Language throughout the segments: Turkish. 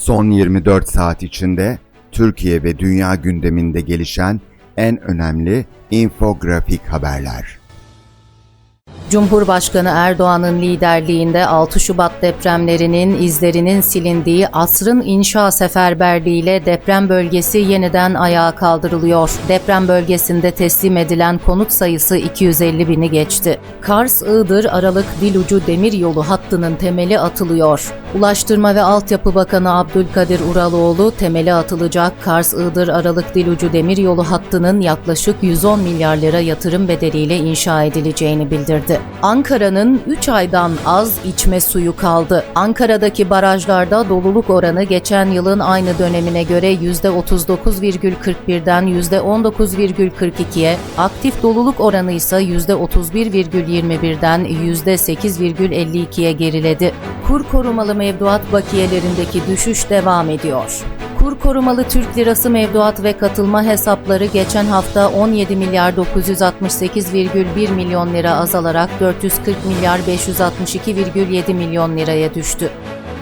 Son 24 saat içinde Türkiye ve dünya gündeminde gelişen en önemli infografik haberler. Cumhurbaşkanı Erdoğan'ın liderliğinde 6 Şubat depremlerinin izlerinin silindiği asrın inşa seferberliğiyle deprem bölgesi yeniden ayağa kaldırılıyor. Deprem bölgesinde teslim edilen konut sayısı 250 bini geçti. Kars-Iğdır Aralık Dilucu Demiryolu hattının temeli atılıyor. Ulaştırma ve Altyapı Bakanı Abdülkadir Uraloğlu temeli atılacak Kars-Iğdır Aralık Dilucu Demiryolu hattının yaklaşık 110 milyar lira yatırım bedeliyle inşa edileceğini bildirdi. Ankara'nın 3 aydan az içme suyu kaldı. Ankara'daki barajlarda doluluk oranı geçen yılın aynı dönemine göre %39,41'den %19,42'ye, aktif doluluk oranı ise %31,21'den %8,52'ye geriledi. Kur korumalı mevduat bakiyelerindeki düşüş devam ediyor. Kur korumalı Türk lirası mevduat ve katılma hesapları geçen hafta 17 milyar 968,1 milyon lira azalarak 440 milyar 562,7 milyon liraya düştü.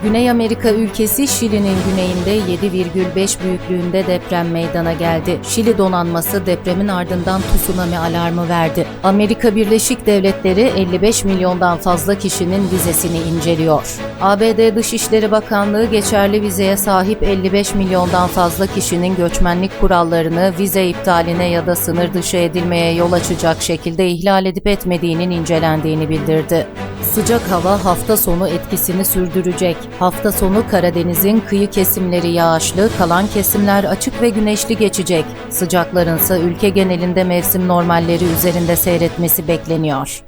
Güney Amerika ülkesi Şili'nin güneyinde 7,5 büyüklüğünde deprem meydana geldi. Şili donanması depremin ardından tsunami alarmı verdi. Amerika Birleşik Devletleri 55 milyondan fazla kişinin vizesini inceliyor. ABD Dışişleri Bakanlığı geçerli vizeye sahip 55 milyondan fazla kişinin göçmenlik kurallarını vize iptaline ya da sınır dışı edilmeye yol açacak şekilde ihlal edip etmediğinin incelendiğini bildirdi. Sıcak hava hafta sonu etkisini sürdürecek. Hafta sonu Karadeniz'in kıyı kesimleri yağışlı, kalan kesimler açık ve güneşli geçecek. Sıcakların ise ülke genelinde mevsim normalleri üzerinde seyretmesi bekleniyor.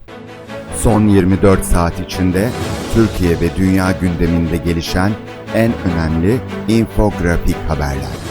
Son 24 saat içinde Türkiye ve dünya gündeminde gelişen en önemli infografik haberler.